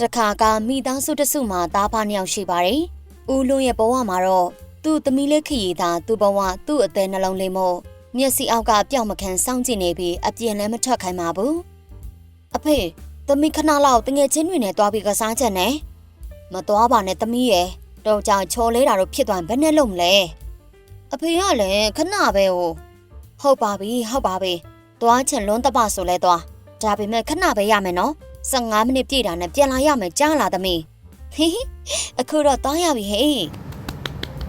တခါကမိသားစုတစ်စုမှာသားဖားနှစ်ယောက်ရှိပါတယ်ဦးလွန်ရဲ့ဘဝမှာတော့သူ့သမီးလေးခရီးသားသူ့ဘဝသူ့အသေးနှလုံးလေးမို့မျက်စိအောက်ကပျောက်မခံစောင့်ကြည့်နေပြီးအပြင်လည်းမထွက်ခိုင်းပါဘူးအဖေသမီးခဏလောက်တငယ်ချင်းတွေနဲ့တွားပြီးကစားချက်နဲ့မသွားပါနဲ့သမီးရဲ့တော့ကြောင်ချော်လဲတာတော့ဖြစ်သွားရင်ဘယ်နဲ့လုံးမလဲအဖေကလည်းခဏပဲဟိုဟုတ်ပါပြီဟုတ်ပါပြီသွားချင်လွန်းတပဆိုလဲသွားဒါပေမဲ့ခဏပဲရမယ်နော် 15မိနစ်ပြည့်တာနဲ့ပြန်လာရမယ်ကြားလာသမီးဟိဟိအခုတော့သွားရပြီဟေး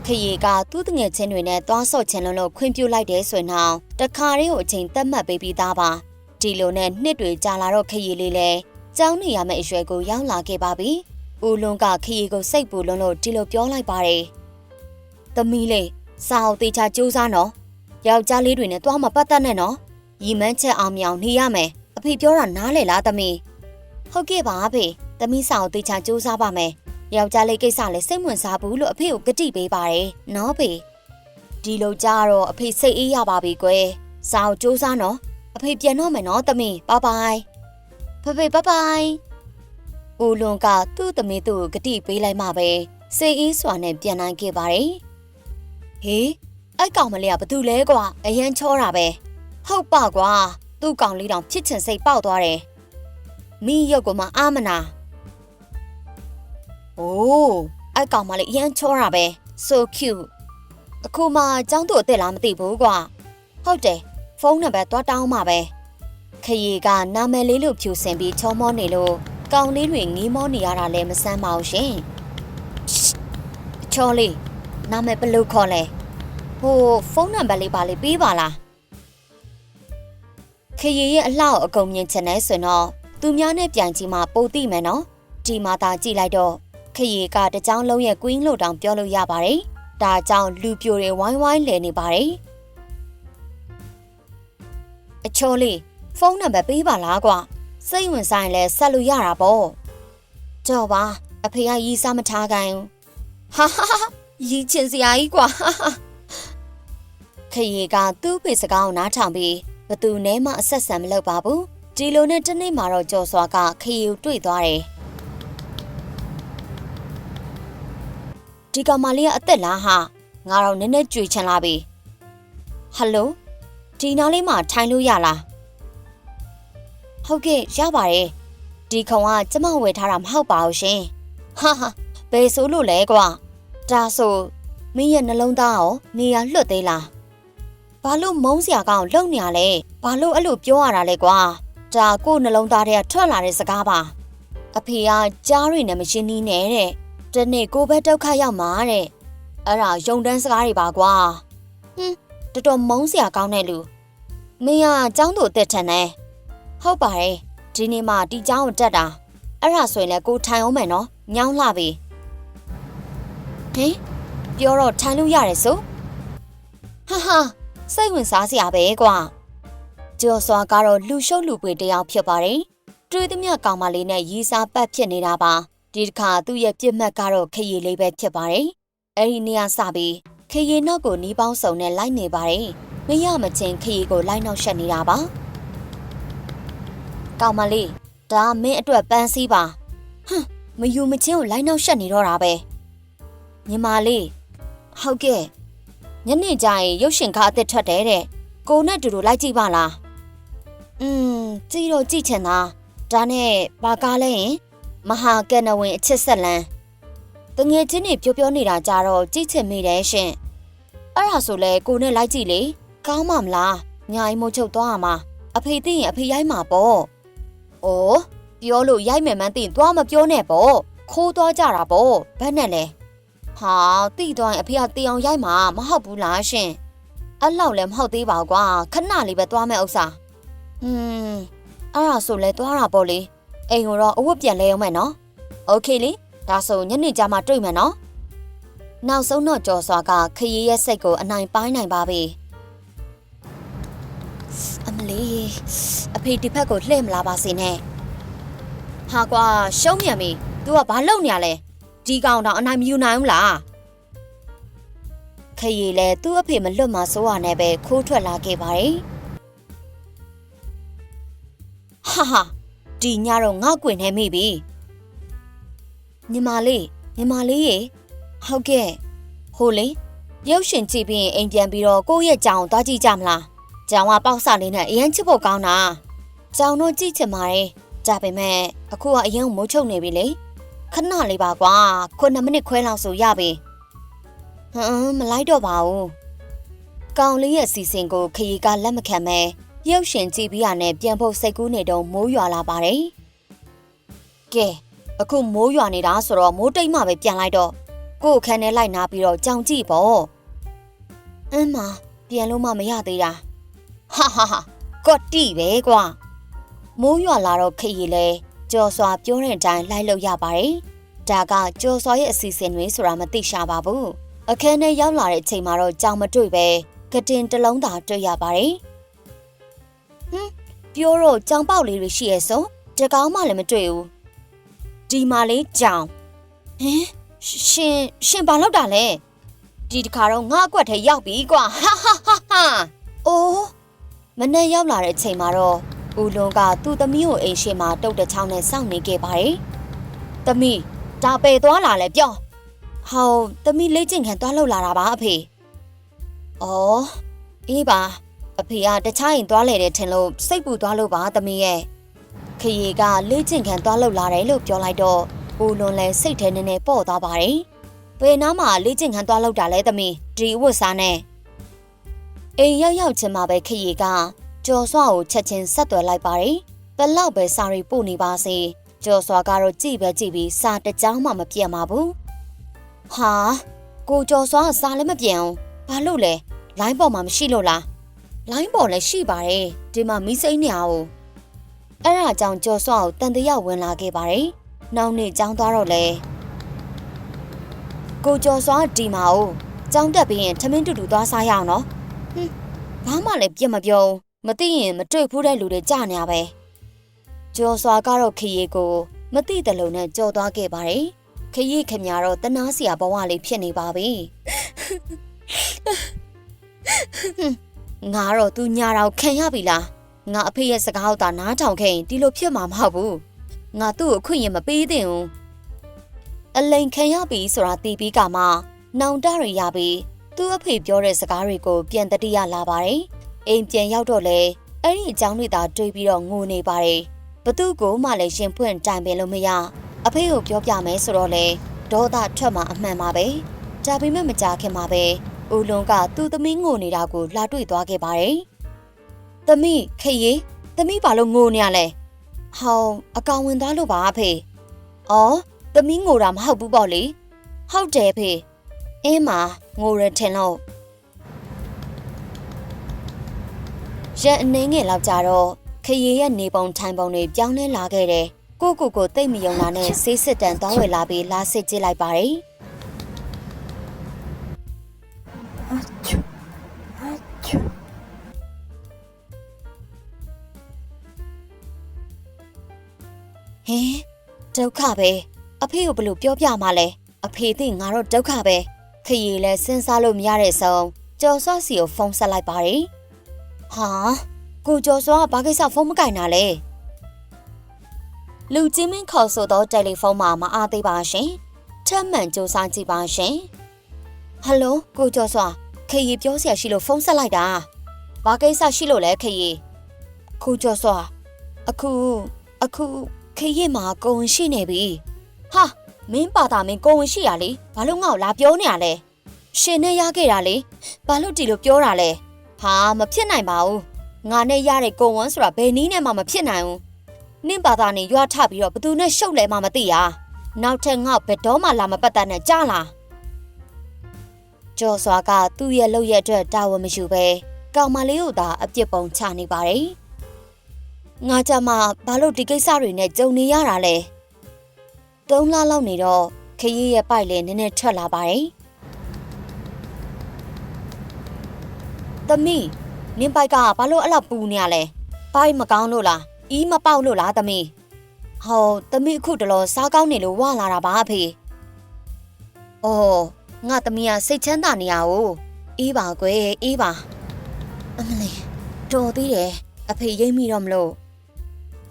ခရီကသူ့တငယ်ချင်းတွေနဲ့သွားဆော့ချင်လို့လို့ခွင့်ပြုလိုက်တယ်ဆိုရင်တော့တခါတည်းကိုအချိန်သတ်မှတ်ပေးပြီးသားပါဒီလိုနဲ့နှစ်တွေကြာလာတော့ခရီလေးလဲကျောင်းနေရမယ့်အရွယ်ကိုရောက်လာခဲ့ပါပြီဦးလွန်ကခရီကိုစိတ်ပူလွန်းလို့ဒီလိုပြောလိုက်ပါတယ်သမီးလေးစာအုပ်တေချာစူးစမ်းနော်ယောက်ျားလေးတွေနဲ့တွားမပတ်သက်နဲ့နော်ရီမန်းချက်အောင်မြောင်နေရမယ်အဖေပြောတာနားလေလားသမီး ဟုတ်ကဲ့ပါအဖေ။သမီးစာကိုတေချာစူးစမ်းပါမယ်။ယောက်ျားလေးကိစ္စလည်းစိတ်ဝင်စားဘူးလို့အဖေကိုကတိပေးပါတယ်။နော်ဖေ။ဒီလိုကြတော့အဖေစိတ်အေးရပါပြီကွယ်။စာကိုစူးစမ်းနော်။အဖေပြန်တော့မယ်နော်သမီး။ဘိုင်ဘိုင်။ဖေဖေဘိုင်ဘိုင်။ဦးလွန်ကသူ့သမီးသူ့ကိုကတိပေးလိုက်မှပဲစိတ်အေးစွာနဲ့ပြန်နိုင်ခဲ့ပါတယ်။ဟေးအဲ့ကောင်မလေးကဘာတူလဲကွာအရန်ချောတာပဲ။ဟုတ်ပါကွာ။သူ့ကောင်လေးတောင်ချစ်ချင်စိတ်ပေါက်သွားတယ်။ မိရုပ်ကမှအာမနာ။အိုးအဲ့ကောင်မလေးအရန်ချောတာပဲ so cute အခုမှចောင်းသူ့အသက်လားမသိဘူးကွာဟုတ်တယ်ဖုန်းနံပါတ်သွားတောင်းမှာပဲခရီကနာမည်လေးလို့ဖြူစင်ပြီးချောမောနေလို့ကောင်လေးတွေငီးမောနေရတာလည်းမဆန်းပါဘူးရှင်ချောလေးနာမည်ဘယ်လိုခေါ်လဲဟိုဖုန်းနံပါတ်လေးပါလေးပေးပါလားခရီရဲ့အလှကိုအကုန်မြင်ချင်တယ်ဆိုတော့ သူများနဲ့ပြိုင်ချီမှာပိုသိမယ်နော်ဒီမှာသာကြည့်လိုက်တော့ခရီကတကြောင်လုံးရဲ့ queen လို့တောင်ပြောလို့ရပါတယ်ဒါကြောင့်လူပြိုတွေဝိုင်းဝိုင်းလဲနေပါတယ်အချိုးလေးဖုန်းနံပါတ်ပေးပါလားကွာစိတ်ဝင်စားရင်လည်းဆက်လို့ရတာပေါ့ကြော်ပါအဖေကရီးစားမထားခိုင်းဘူးဟာဟာဟာရီးချင်စရာကြီးကွာဟာဟာခရီကသူ့ဖေစကားကိုနားထောင်ပြီးဘသူနဲ့မှအဆက်ဆံမလုပ်ပါဘူး ဒီလိုနဲ့တနေ့မှာတော့ကြော်စွာကခရီကိုတွေ့သွားတယ်။ဒီကောင်မလေးကအသက်လားဟာငါတော့နည်းနည်းကြွေချင်လာပြီ။ဟယ်လိုဒီနားလေးမှာထိုင်လို့ရလား။ဟုတ်ကဲ့ရပါတယ်။ဒီခုံကကျမဝယ်ထားတာမဟုတ်ပါဘူးရှင်။ဟာဟာဘယ်ဆိုလို့လဲကွာ။ဒါဆိုမင်းရဲ့နှလုံးသားရောနေရလွတ်သေးလား။ဘာလို့မုန်းစရာကောင်းလုံနေရလဲ။ဘာလို့အဲ့လိုပြောရတာလဲကွာ။ ဒါကိုယ်နှလုံးသားထဲကထွက်လာတဲ့စကားပါအဖေကကြားတွေနဲ့မရှင်းနီးနဲ့တဲ့တနေ့ကိုပဲဒုက္ခရောက်မှာတဲ့အဲ့ဒါယုံတန်းစကားတွေပါကွာဟင်းတော်တော်မုန်းစရာကောင်းတဲ့လူမင်းကចောင်းသူအသက်ထန်တယ်ဟုတ်ပါတယ်ဒီနေ့မှဒီចောင်းကိုတက်တာအဲ့ဒါဆိုရင်လည်းကိုထိုင်အောင်မယ်နော်ညောင်းလှပြီဟင်ပြောတော့ထိုင်လို့ရတယ်ဆိုဟာဟာစိတ်ဝင်စားစရာပဲကွာ ကျော်စွာကတော့လူရှုပ်လူပွေတယောက်ဖြစ်ပါတယ်။တွေးသမျှကောင်မလေးနဲ့ရီးစားပတ်ဖြစ်နေတာပါ။ဒီတစ်ခါသူ့ရဲ့ပြစ်မှတ်ကတော့ခရီလေးပဲဖြစ်ပါတယ်။အဲဒီနေရာစပြီးခရီနောက်ကိုနီးပေါင်းစုံနဲ့လိုက်နေပါတယ်။မရမချင်းခရီကိုလိုက်နောက်ရှက်နေတာပါ။ကောင်မလေးဒါမင်းအတွက်ပန်းစည်းပါ။ဟမ်မယူမချင်းကိုလိုက်နောက်ရှက်နေတော့တာပဲ။ညီမလေးဟုတ်ကဲ့ညနေကျရင်ရုပ်ရှင်ကားအသစ်ထွက်တယ်တဲ့။ကိုနဲ့တူတူလိုက်ကြည့်ပါလား။ อืมကြည့်တော့ကြည့်ချင်တာဒါနဲ့ဘာကားလဲရင်မဟာကနဝင်အချစ်ဆက်လန်းတငယ်ချင်းတွေပြောပြောနေတာကြတော့ကြည့်ချင်မိတယ်ရှင်အဲ့ဒါဆိုလဲကိုနဲ့လိုက်ကြည့်လေကောင်းမှမလားညာအိမ်မို့ချုပ်သွားရမှာအဖေသိရင်အဖေရိုက်မှာပေါ့ဩပြောလို့ရိုက်မယ်မှန်းသိရင်သွားမပြောနဲ့ပေါ့ခိုးသွားကြတာပေါ့ဘယ်နဲ့လဲဟာတိသွားရင်အဖေကတေအောင်ရိုက်မှာမဟုတ်ဘူးလားရှင်အဲ့လောက်လည်းမဟုတ်သေးပါဘူးကွာခဏလေးပဲသွားမယ်ဥစ္စာ ဟွန်းအဲ့ဒါဆိုလဲသွားတာပေါ့လေအိမ်ကိုတော့အဝတ်ပြန်လဲအောင်မယ်နော်โอเคလေဒါဆိုညနေကျမှတွေ့မယ်နော်နောက်ဆုံးတော့ကြော်စွာကခရီးရဲ့စိတ်ကိုအနိုင်ပိုင်းနိုင်ပါပြီအမလီအဖေဒီဘက်ကိုလှည့်မလာပါစေနဲ့ဟာကွာရှုံးမြန်ပြီ तू ကဘာလုပ်နေရလဲဒီကောင်တော့အနိုင်မယူနိုင်ဘူးလားခရီးလဲသူ့အဖေမလွတ်မှာစိုးရနဲ့ပဲခိုးထွက်လာခဲ့ပါတယ် ဟာဟာဒီညတော့ငါ့ကွင်နေမိပြီညီမလေးညီမလေးရေဟုတ်ကဲ့ဟိုလေရုပ်ရှင်ကြည့်ပြီးရင်အိမ်ပြန်ပြီးတော့ကိုယ့်ရဲ့ကြောင်ကိုသွားကြည့်ကြမလားကြောင်ကပေါက်စလေးနဲ့အရင်ချစ်ဖို့ကောင်းတာကြောင်တော့ကြည့်ချင်ပါတယ်ဒါပေမဲ့အခုကအရင်မိုးချုပ်နေပြီလေခဏလေးပါကွာ9မိနစ်ခွဲလောက်ဆိုရပြီဟမ်မလိုက်တော့ပါဘူးကောင်လေးရဲ့စီစဉ်ကိုခရီးကလက်မခံမဲ ရုပ်ရှင်ကြည့်ပြီးရနဲ့ပြန်ဖို့စိတ်ကူးနေတော့မိုးရွာလာပါတယ်ကဲအခုမိုးရွာနေတာဆိုတော့မိုးတိတ်မှပဲပြန်လိုက်တော့ကို့အခန်းထဲလိုက်နာပြီးတော့ကြောင်ကြည့်ပေါ့အင်းမပြန်လို့မှမရသေးတာဟာဟာဟာကော့တီပဲကွာမိုးရွာလာတော့ခရီလဲကြော်စွာပြောတဲ့အတိုင်းလိုက်လို့ရပါတယ်ဒါကကြော်စွာရဲ့အစီအစဉ်တွေဆိုတာမသိရှာပါဘူးအခန်းထဲရောက်လာတဲ့အချိန်မှာတော့ကြောင်မတွေ့ပဲကတင်တစ်လုံးသာတွေ့ရပါတယ်ဟမ် ပြောတော့ကြောင်ပေါက်လေးတွေရှိရဲ့ဆိုတကောင်းမှလည်းမတွေ့ဘူးဒီမာလေးကြောင်ဟင်ရှင်ရှင်ဘာလုပ်တာလဲဒီတခါတော့ငါအကွက်ထဲရောက်ပြီကွာဟာဟာဟာဟာအိုးမနေ့ရောက်လာတဲ့အချိန်မှာတော့ဦးလွန်ကသူ့သမီးကိုအိမ်ရှိမှာတုတ်တချောင်းနဲ့စောင့်နေခဲ့ပါတယ်သမီးဒါပေသွားလာလဲပြောဟောသမီးလေးကျင်ခံသွားလောက်လာတာပါအဖေအော်အေးပါ အဖေကတခြားရင်သွားလေတယ်ထင်လို့စိတ်ပူသွားလို့ပါသမီးရဲ့ခရီကလေးကျင်ခံသွားလှုပ်လာတယ်လို့ပြောလိုက်တော့ဦးလွန်လဲစိတ်ထဲနည်းနည်းပေါ့သွားပါတယ်။ဘယ်နားမှာလေးကျင်ခံသွားလှုပ်တာလဲသမီးဒီဝတ်စားနဲ့အိမ်ရောက်ရောက်ချင်းမှာပဲခရီကကြော်စွာကိုချက်ချင်းဆက်သွယ်လိုက်ပါတယ်။ဘလောက်ပဲစာရီပို့နေပါစေကြော်စွာကတော့ကြည့်ပဲကြည့်ပြီးစာတစ်ကြောင်းမှမပြတ်ပါဘူး။ဟာကိုကြော်စွာကစာလည်းမပြတ်အောင်ဘာလို့လဲလိုင်းပေါ်မှာမရှိလို့လား လိုင်းပေါ်လည်းရှိပါတယ်ဒီမှာမီးစိမ်းနေအောင်အဲ့ဒါကြောင့်ကြော်စွာကိုတန်တရာဝင်လာခဲ့ပါတယ်။နောက်နေ့ကျောင်းသွားတော့လေကိုကြော်စွာဒီမာကိုကျောင်းတက်ပြီးရင်ထမင်းတူတူသွားစားရအောင်နော်။ဟွန်းဘာမှလည်းပြတ်မပြောဘူးမသိရင်မတွေ့ဘူးတဲ့လူတွေကြာနေရပဲ။ကြော်စွာကတော့ခရီကိုမသိတယ်လို့နဲ့ကြော်သွားခဲ့ပါတယ်။ခရီခင်များတော့တနာစရာဘဝလေးဖြစ်နေပါပြီ။ဟွန်း ငါတော့သူညာတော့ခံရပြီလား။ငါအဖေရဲ့စကားကိုသာနားထောင်ခဲ့ရင်ဒီလိုဖြစ်မှာမဟုတ်ဘူးငါသူ့ကိုအခွင့်အရေးမပေးသင့်ဘူးအလိန်ခံရပြီဆိုတာသိပြီးကမှနောင်တရရပြီးသူ့အဖေပြောတဲ့စကားတွေကိုပြန်တတိယလာပါတယ်အိမ်ပြန်ရောက်တော့လေအဲ့ဒီအကြောင်းတွေသာတွေးပြီးတော့ငိုနေပါတယ်ဘသူ့ကိုမှလည်းရှင်ဖွင့်တိုင်ပင်လို့မရအဖေကိုပြောပြမယ်ဆိုတော့လေဒေါသထွက်မှာအမှန်ပါပဲဒါပေမဲ့မကြခင်မှာပဲ ဦးလွန်ကသူ့သမီးငိုနေတာကိုလာတွေ့သွားခဲ့ပါတယ်။သမီးခေရီသမီးဘာလို့ငိုနေရလဲ။ဟောင်းအကောင်ဝင်သွားလို့ပါအဖေ။အော်သမီးငိုတာမဟုတ်ဘူးပေါ့လေ။ဟုတ်တယ်ဖေ။အင်းမငိုရထင်လို့ရက်အနေငယ်လောက်ကြတော့ခရီရဲ့နေပုံထိုင်ပုံတွေပြောင်းလဲလာခဲ့တယ်။ကိုကိုကိုတိတ်မယုံတာနဲ့ဆေးစစ်တန်သွားဝယ်လာပြီးလာစစ်ကြည့်လိုက်ပါတယ်။ ဟင်ဒုက္ခပဲအဖေကိုဘယ်လိုပြောပြမှလဲအဖေသိငါတော့ဒုက္ခပဲခရီလဲစဉ်းစားလို့မရတဲ့ဆုံးကျော်စောစီကိုဖုန်းဆက်လိုက်ပါတယ်ဟာကိုကျော်စောကဘာကိစ္စဖုန်းမကင်တာလဲလူချင်းမင်းခေါ်ဆိုသောတယ်လီဖုန်းမှာမအားသေးပါရှင်ထပ်မံစူးစမ်းကြည့်ပါရှင်ဟယ်လိုကိုကျော်စောခရီပြောစရာရှိလို့ဖုန်းဆက်လိုက်တာဘာကိစ္စရှိလို့လဲခရီကိုကျော်စောအခုအခု ခရီးမှာကိုဝင်ရှိနေပြီဟာမင်းပါတာမင်းကိုဝင်ရှိရလေဘာလို့ငါ့ကိုလာပြောနေရလဲရှင်နဲ့ရခဲ့တာလေဘာလို့ဒီလိုပြောတာလဲဟာမဖြစ်နိုင်ပါဘူးငါနဲ့ရတဲ့ကိုဝန်းဆိုတာဘယ်နည်းနဲ့မှမဖြစ်နိုင်ဘူးနင့်ပါတာနေရွာထပြီးတော့ဘသူနဲ့ရှုပ်လဲမှမသိရနောက်ထပ်ငါ့ဘယ်တော့မှလာမပတ်တတ်နဲ့ကြားလားကျော်စွာကသူ့ရဲ့လုပ်ရက်အတွက်တာဝန်မယူပဲကောင်မလေးကိုသာအပြစ်ပုံချနေပါတယ် ငါကြမှာဘာလို့ဒီကိစ္စတွေနဲ့ကြုံနေရတာလဲသုံးလလောက်နေတော့ခရီးရဲ့ပိုက်လည်းနည်းနည်းထွက်လာပါတယ်သမီးနင်းပိုက်ကဘာလို့အဲ့လောက်ပူနေရလဲပိုက်မကောင်းလို့လားအီးမပေါက်လို့လားသမီးဟောသမီးအခုတလောစားကောင်းနေလို့ဝလာတာပါအဖေအော်ငါသမီးကစိတ်ချမ်းသာနေရ哦အေးပါကွယ်အေးပါအမလေးတော်သေးတယ်အဖေရိမ့်မိတော့မလို့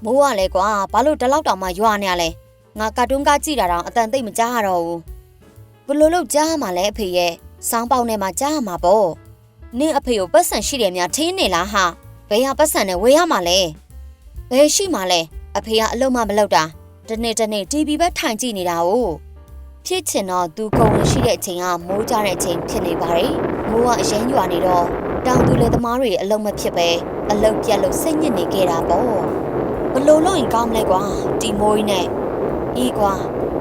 မိုးကလည်းကွာဘာလို့ဒီလောက်တောင်မှရွာနေရလဲငါကာတွန်းကားကြည့်တာတော့အတန်သိပ်မကြားရတော့ဘူးဘလို့လို့ကြားရမှာလဲအဖေရဲ့စောင်းပေါက်နဲ့မှကြားရမှာပေါ့နင့်အဖေကိုပတ်စံရှိတယ်များထင်းနေလားဟာဘယ်ဟာပတ်စံနဲ့ဝေးရမှာလဲဘယ်ရှိမှာလဲအဖေကအလုံးမမလုပ်တာတနေ့တနေ့ TV ပဲထိုင်ကြည့်နေတာ哦ဖြစ်ချင်တော့သူကုံဝင်ရှိတဲ့အချိန်ကမိုးကြတဲ့အချိန်ဖြစ်နေပါတယ်မိုးကအရမ်းရွာနေတော့တောင်သူလေသမားတွေအလုံးမဖြစ်ပဲအလုတ်ပြက်လို့စိတ်ညစ်နေခဲ့တာပေါ့ ဘလို့လို့ရင်ကောင်းမလဲကွာဒီမိုးကြီးနဲ့အေးကွာ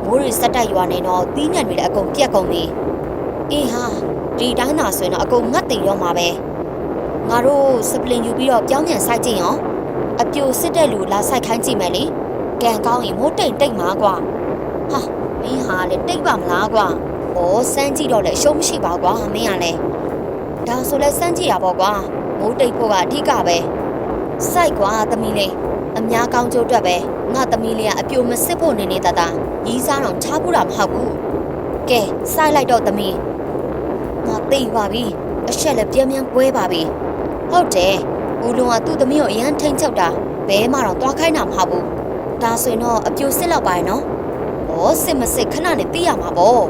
မိုးတွေစက်တိုက်ရွာနေတော့သီးနှံတွေလည်းအကုန်ပြက်ကုန်ပြီအေးဟာဒီတိုင်းသာဆိုရင်တော့အကုန်ငတ်တိမ်တော့မှာပဲငါတို့စပလင်ယူပြီးတော့ပြောင်းပြန်ဆိုင်ကြည့်ရောအပြိုစစ်တဲ့လူလာဆိုင်ခိုင်းကြည့်မယ်လေကံကောင်းရင်မိုးတိမ်တိတ်မှာကွာဟာမင်းဟာလေတိတ်ပါမလားကွာဩစမ်းကြည့်တော့လေအရှုံးမရှိပါကွာမင်းကလည်းဒါဆိုလဲစမ်းကြည့်ရပါကွာမိုးတိတ်ဖို့ကအဓိကပဲစိုက်ကွာသမီးလေး အများကောင်းကျိုးအတွက်ပဲငါသမီးလေးကအပြိုမစစ်ဖို့နေနေတတာရီးစားတော့ထားဖို့တာမဟုတ်ဘူးကဲစိုက်လိုက်တော့သမီးငါသိပါပြီအဆက်လည်းပြင်းပြင်းကွဲပါပြီဟုတ်တယ်ဦးလုံးကသူ့သမီးကိုအရန်ထိန်ချုပ်တာဘဲမှတော့သွားခိုင်းတာမဟုတ်ဘူးဒါဆိုရင်တော့အပြိုစစ်လောက်ပါရဲ့နော်ဩစစ်မစစ်ခဏနဲ့သိရမှာပေါ့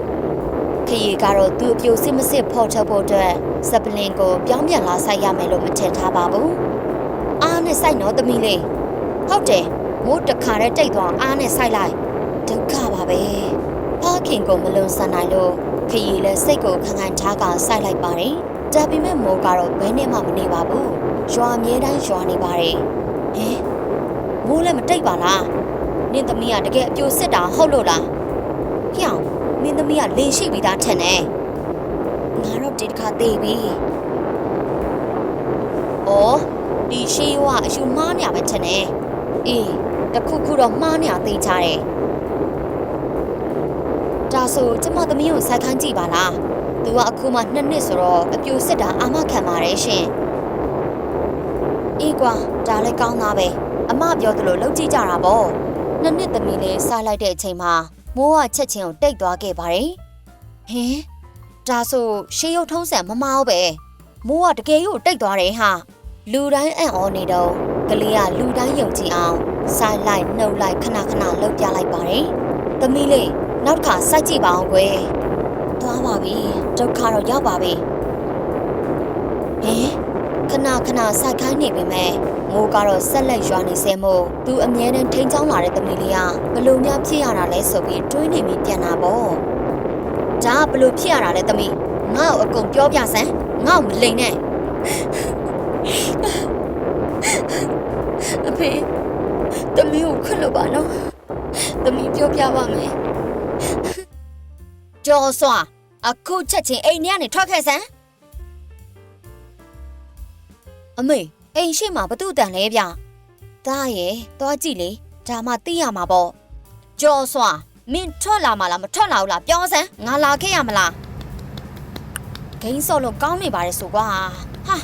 ခရီးကတော့သူ့အပြိုစစ်မစစ်ဖော်ထုတ်ဖို့အတွက်စပလင်ကိုပြောင်းပြန်လာဆိုင်ရမယ်လို့မထင်ထားပါဘူး။အားနဲ့စိုက်တော့သမီးလေး။ ဟုတ်တယ်။မိုးတစ်ခါတည်းတိတ်သွားအားနဲ့စိုက်လိုက်။ဒုက္ခပါပဲ။ဖခင်ကိုမလွန်ဆန်နိုင်လို့ခရီးလည်းစိတ်ကိုခန့်ခန့်ထားကစိုက်လိုက်ပါတယ်။ဒါပေမဲ့မိုးကတော့ဘယ်နဲ့မှမနေပါဘူး။ရွာမြဲတိုင်းရွာနေပါတယ်။ဟင်မိုးလည်းမတိတ်ပါလား။နင့်သမီးကတကယ်အပြိုစစ်တာဟုတ်လို့လား။ကြောင်မင်းသမီးကလင်ရှိပြီးသားထင်တယ်။ငါတော့ဒီတစ်ခါသေးပြီ။အော်ဒီရှိဝအယူမားနေရပဲထင်တယ်။ အေးတခုခုတော့မှားနေရသေးချတယ်။ဒါဆိုကျမသမီးကိုစိုက်ခန်းကြည့်ပါလား။ तू ကအခုမှနှစ်နှစ်ဆိုတော့အပြိုစစ်တာအာမခံပါတယ်ရှင်။အေးကွာဒါလည်းကောင်းသားပဲ။အမပြောသလိုလုပ်ကြည့်ကြတာပေါ့။နှစ်နှစ်သမီးလေးစားလိုက်တဲ့အချိန်မှာမိုးကချက်ချင်းကိုတိတ်သွားခဲ့ပါတယ်။ဟင်ဒါဆိုရှေးရုပ်ထုံးစံမမအောင်ပဲမိုးကတကယ်ကိုတိတ်သွားတယ်ဟာလူတိုင်းအံ့ဩနေတော့ ကလေးကလူတိုင်းယုံကြည်အောင်စိုက်လိုက်နှုတ်လိုက်ခဏခဏလှုပ်ပြလိုက်ပါတယ်။သမီးလေးနောက်တစ်ခါစိုက်ကြည့်ပါအောင်ကွယ်။သွားပါပြီဒုက္ခတော့ရောက်ပါပြီ။ဟင်ခဏခဏစိုက်ခိုင်းနေပေမဲ့မိုးကတော့ဆက်လက်ရွာနေစေမို့သူအမြဲတမ်းထိန်ချောင်းလာတဲ့သမီးလေးကဘလို့များဖြစ်ရတာလဲဆိုပြီးတွေးနေမိပြန်တာပေါ့ဒါကဘလို့ဖြစ်ရတာလဲသမီးငါ့ကိုအကုန်ပြောပြစမ်းငါ့ကိုမလိန်နဲ့ အဖေသမီးကိုခွင့်လို့ပါနော်သမီးပြောပြပါမယ်ကျော်စွာအခုချက်ချင်းအိမ်ထဲကနေထွက်ခဲ့စမ်းအမေအိမ်ရှိမှာဘသူ့တန်လဲဗျတားရဲ့သွားကြည့်လေဒါမှသိရမှာပေါ့ကျော်စွာမင်းထွက်လာမလားမထွက်လာဘူးလားပြောစမ်းငါလာခဲ့ရမလားဂိမ်းစော့လို့ကောင်းနေပါတယ်ဆိုကွာဟာ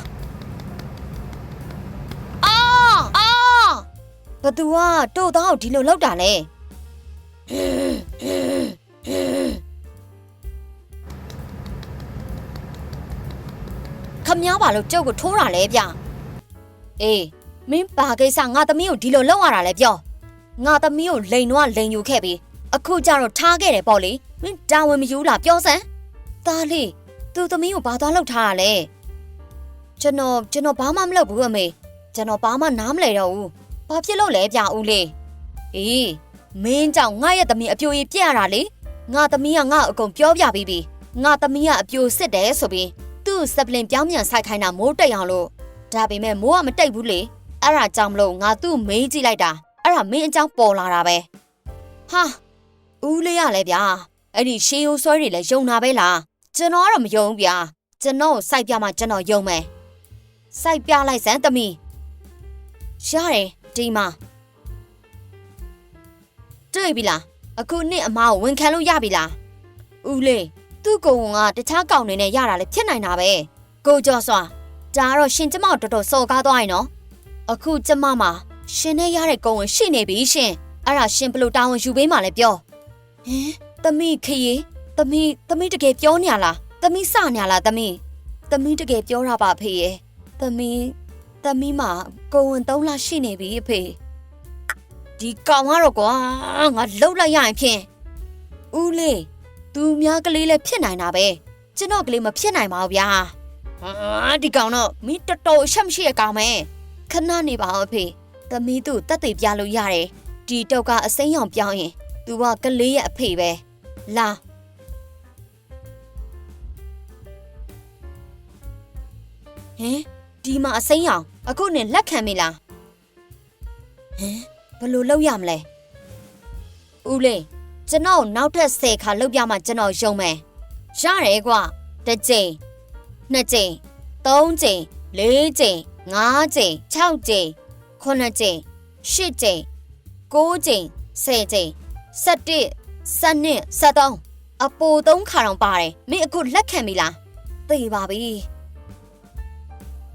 အာအာဘသူကတို့သားကိုဒီလိုလောက်တာလဲခမ ्या ပါလို့ကျုပ်ကိုထိုးတာလဲဗျအေးမင်းဘာကိစ္စငါသမီးကိုဒီလိုလောက်ရတာလဲပြောငါသမီးကိုလိန်တော့လိန်ယူခဲ့ပြီးအခုကျတော့ထားခဲ့တယ်ပေါ့လေမင်းတာဝန်မယူလားပြောစမ်းသားလေးသူသမီးကိုဘာသွားလောက်ထားတာလဲကျွန်တော်ကျွန်တော်ဘာမှမလုပ်ဘူးအမေ ကျွန်တော်ဘာမှနားမလဲတော့ဘူးဘာဖြစ်လို့လဲဗျဦးလေးအေးမင်းကြောင့်ငါရဲ့သမီးအပြိုကြီးပြက်ရတာလေငါသမီးကငါ့အကုန်ပြောပြပြီးပြီငါသမီးကအပြိုစစ်တယ်ဆိုပြီးသူ့စပလင်ပြောင်းပြန်ဆိုင်ခိုင်းတာမိုးတိတ်အောင်လို့ဒါပေမဲ့မိုးကမတိတ်ဘူးလေအဲ့ဒါကြောင့်မလို့ငါသူ့မေးကြည့်လိုက်တာအဲ့ဒါမင်းအကြောင်းပေါ်လာတာပဲဟာဦးလေးရလဲဗျာအဲ့ဒီရှေးရိုးဆွဲတွေလည်းယုံတာပဲလားကျွန်တော်ကတော့မယုံဘူးဗျာကျွန်တော်ကိုစိုက်ပြမှကျွန်တော်ယုံမယ်စိုက်ပြလိုက်စမ်းသမီး ရတယ်ဒီမှာတွေ့ပြီလားအခုနှစ်အမားကိုဝန်ခံလို့ရပြီလားဦးလေးသူ့ကုံကတခြားကောင်တွေနဲ့ရတာလည်းဖြစ်နိုင်တာပဲကိုကျော်စွာဒါကတော့ရှင်ကျမကိုတော်တော်စော်ကားသွားရင်နော်အခုကျမမှာရှင်နဲ့ရတဲ့ကုံဝင်ရှိနေပြီရှင်အဲ့ဒါရှင်ဘလို့တာဝန်ယူပေးမှလဲပြောဟင်သမီးခရီသမီးသမီးတကယ်ပြောနေရလားသမီးစနေရလားသမီးသမီးတကယ်ပြောတာပါဖေရဲ့သမီး သမီးမှာကိုဝင်3လရှိနေပြီအဖေဒီကောင်ကတော့ကွာငါလှုပ်လိုက်ရရင်ဖြင့်ဦးလေးသူများကလေးလည်းဖြစ်နိုင်တာပဲကျွန်တော်ကလေးမဖြစ်နိုင်ပါဘူးဗျာဟာဒီကောင်တော့မင်းတော်တော်အချက်မရှိရကောင်ပဲခဏနေပါဦးအဖေသမီးသူတက်သေးပြလို့ရတယ်ဒီတောက်ကအစိမ်းရောင်ပြောင်းရင်သူကကလေးရဲ့အဖေပဲလာဟင်ဒီမှာအစိမ်းရောင် အခုနဲ့လက်ခံပြီလားဟင်ဘယ်လိုလုပ်ရမလဲဦးလေးကျွန်တော်နောက်ထပ်10ခါလုပ်ပြမှကျွန်တော်ယုံမယ်ရတယ်ကွာတစ်ကြိမ်နှစ်ကြိမ်သုံးကြိမ်လေးကြိမ်ငါးကြိမ်၆ကြိမ်ခုနှစ်ကြိမ်ရှစ်ကြိမ်ကိုးကြိမ်ဆယ်ကြိမ်၁၁၁၂၁၃အပိုသုံးခါတောင်ပါတယ်မင်းအခုလက်ခံပြီလားသိပါပြီ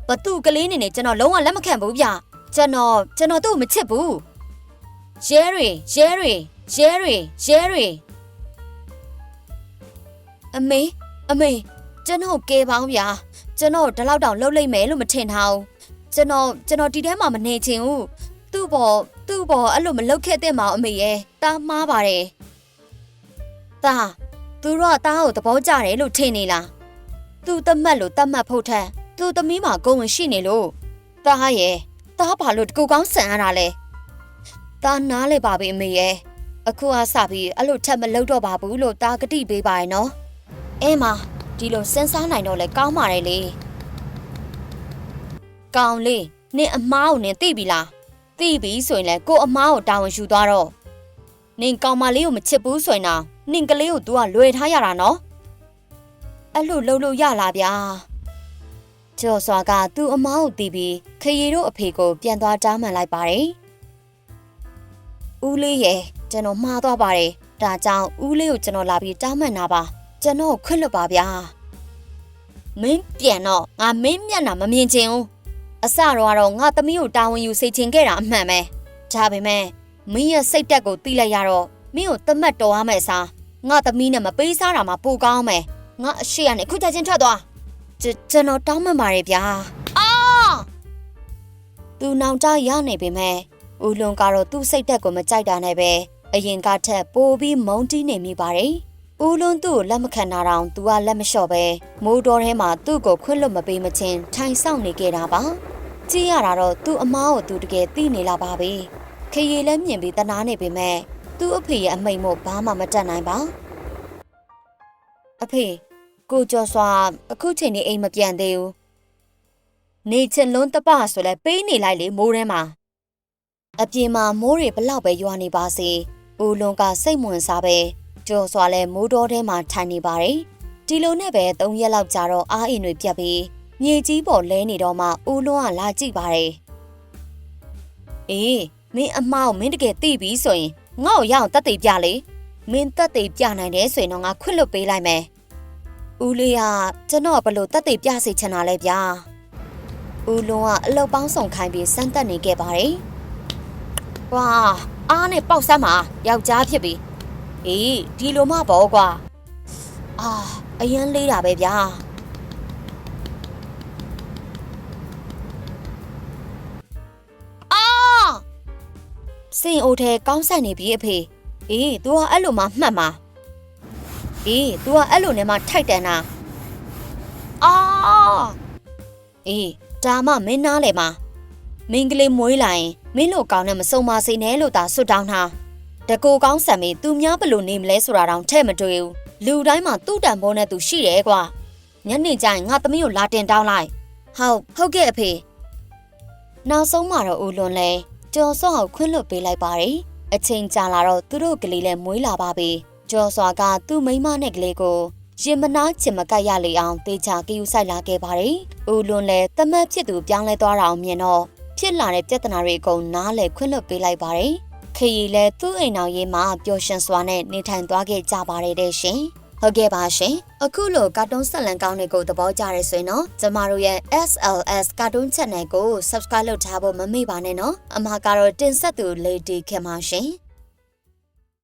ဘသူကလေးနေနေကျွန်တော်လုံးဝလက်မခံဘူးဗျကျွန်တော်ကျွန်တော်သူ့ကိုမချစ်ဘူးရဲတွေရဲတွေရဲတွေရဲတွေအမေအမေကျွန်တော်ကဲပါအောင်ဗျာကျွန်တော်ဒီလောက်တောင်လှုပ်လိုက်မယ်လို့မထင်ထားဘူးကျွန်တော်ကျွန်တော်ဒီထဲမှာမနေချင်ဘူးသူ့ဘောသူ့ဘောအဲ့လိုမလုပ်ခဲ့တဲ့မအောင်အမေရဲ့တားမားပါတယ်တားသူတို့ကတားကိုသဘောကျတယ်လို့ထင်နေလားသူတတ်မှတ်လို့တတ်မှတ်ဖို့ထက် သူသမီးမှာဂုဏ်ဝင်ရှိနေလို့တားရဲ့တားဘာလို့တကူကောင်းဆန်ရတာလဲတားနားလေပါပြီအမေရဲ့အခုအစပြီးအဲ့လိုထက်မလုပ်တော့ပါဘူးလို့တားကတိပေးပါရဲ့နော်အဲမဒီလိုစဉ်းစားနိုင်တော့လဲကောင်းပါတယ်လေကောင်းလေးနင်အမားကိုနင်သိပြီလားသိပြီဆိုရင်လည်းကို့အမားကိုတာဝန်ယူသွားတော့နင်ကောင်မလေးကိုမချစ်ဘူးဆိုရင်တော့နင်ကလေးကို तू ကလွယ်ထားရတာနော်အဲ့လိုလှုပ်လို့ရလားဗျာ ကျော်စွာကသူ့အမားကိုတီးပြီးခရီတို့အဖေကိုပြန်သွားတားမှန်လိုက်ပါတယ်ဦးလေးရဲ့ကျွန်တော်မှားသွားပါတယ်ဒါကြောင့်ဦးလေးကိုကျွန်တော်လာပြီးတားမှန်တာပါကျွန်တော်ခွင့်လွတ်ပါဗျာမင်းပြန်တော့ငါမင်းမျက်နှာမမြင်ချင်ဘူးအစတော့ကတော့ငါသမီးကိုတာဝန်ယူစေချင်ခဲ့တာအမှန်ပဲဒါပေမဲ့မင်းရဲ့စိတ်တက်ကိုတီးလိုက်ရတော့မင်းကိုတတ်မှတ်တော်ရမယ်စားငါသမီးနဲ့မပေးစားတာမှပိုကောင်းမယ်ငါအရှိရနဲ့ခုချက်ချင်းထွက်သွား ကျကျွန်တော်တောင်းမှန်ပါတယ်ဗျာအာသူနောင်တရနေပေမဲ့ဦးလွန်ကတော့သူ့စိတ်တက်ကိုမကြိုက်တာနဲ့ပဲအရင်ကထက်ပိုပြီးမုန်းတီးနေမိပါတယ်ဦးလွန်သူ့ကိုလက်မခံတာတောင်သူကလက်မလျှော့ပဲမိုးတော်ထဲမှာသူ့ကိုခွင့်လွတ်မပေးမချင်းထိုင်ဆောင်နေခဲ့တာပါကြည့်ရတာတော့သူ့အမားကိုသူတကယ်သိနေလာပါပြီခရီလည်းမြင်ပြီးတနာနေပေမဲ့သူ့အဖေရဲ့အမိန့်မို့ဘာမှမတတ်နိုင်ပါအဖေ ကိုကျော်စွာအခုချိန်နေအိမ်မပြန်သေးဘူးနေချင်လုံးတပဆိုလဲပေးနေလိုက်လေမိုးထဲမှာအပြင်မှာမိုးတွေဘလောက်ပဲရွာနေပါစေဦးလွန်ကစိတ်ဝင်စားပဲကျော်စွာလဲမိုးတော်ထဲမှာထိုင်နေပါတယ်ဒီလိုနဲ့ပဲ၃ရက်လောက်ကြာတော့အားအိမ်တွေပြတ်ပြီးမြေကြီးပေါ်လဲနေတော့မှဦးလွန်းကလာကြည့်ပါတယ်။အေးမင်းအမောက်မင်းတကယ်သိပြီဆိုရင်ငါ့ကိုရအောင်တက်သိပြလေ။မင်းတက်သိပြနိုင်တယ်ဆိုရင်တော့ငါခွင့်လွတ်ပေးလိုက်မယ်။ ဦးလေးကကျွန်တော်ဘလို့တက်သိပြစေချင်တာလဲဗျာ။ဦးလွန်းကအလုတ်ပေါင်းဆောင်ခိုင်းပြီးစမ်းတက်နေခဲ့ပါတယ်။ဝါအားနဲ့ပေါက်စမ်းမှာယောက်ျားဖြစ်ပြီ။အေးဒီလိုမှပေါ့ကွာ။အာအရန်လေးတာပဲဗျာ။အာစင်အိုထဲကောင်းဆက်နေပြီအဖေအေး तू ကအဲ့လိုမှမှတ်မှာ အေး तू ကအဲ့လိုနဲ့မှထိုက်တန်တာအာအေးဒါမှမင်းနားလေမှာမင်းကလေးမွေးလာရင်မင်းလိုကောင်းနဲ့မစုံပါစေနဲ့လို့သာဆွတ်တောင်းတာတကူကောင်းဆံမေသူများဘယ်လိုနေမလဲဆိုတာတောင်ထဲ့မတွေ့ဘူးလူတိုင်းမှာသူ့တန်ဖိုးနဲ့သူရှိတယ်ကွာညနေကျရင်ငါသမီးကိုလာတင်တောင်းလိုက်ဟုတ်ဟုတ်ကဲ့အဖေနောက်ဆုံးမှာတော့ဦးလွန်လဲကျော်စောကိုခွင့်လွှတ်ပေးလိုက်ပါတယ်။အချိန်ကြာလာတော့သူတို့ကလေးလည်းမွေးလာပါပြီ။ ကျော်စွာကသူ့မိန်းမနဲ့ကလေးကိုရင်မနာချင်မကပ်ရလေအောင်တေချာကယူဆိုင်လာခဲ့ပါတယ်။ဦးလွန်လည်းတမတ်ဖြစ်သူပြောင်းလဲသွားတာအောင်မြင်တော့ဖြစ်လာတဲ့ပြဿနာတွေအကုန်နားလည်ခွင့်လွှတ်ပေးလိုက်ပါတယ်။ခရီလည်းသူ့အိမ်တော်ရေးမှာပျော်ရွှင်စွာနဲ့နေထိုင်သွားခဲ့ကြပါတယ်တဲ့ရှင်။ဟုတ်ကဲ့ပါရှင်အခုလိုကာတွန်းဆက်လံကောင်းတွေကိုသဘောကျရဲဆိုရင်တော့ကျမတို့ရဲ့ SLS ကာတွန်း channel ကို subscribe လုပ်ထားဖို့မမေ့ပါနဲ့နော်အမကတော့တင်ဆက်သူ Lady ခင်ပါရှင်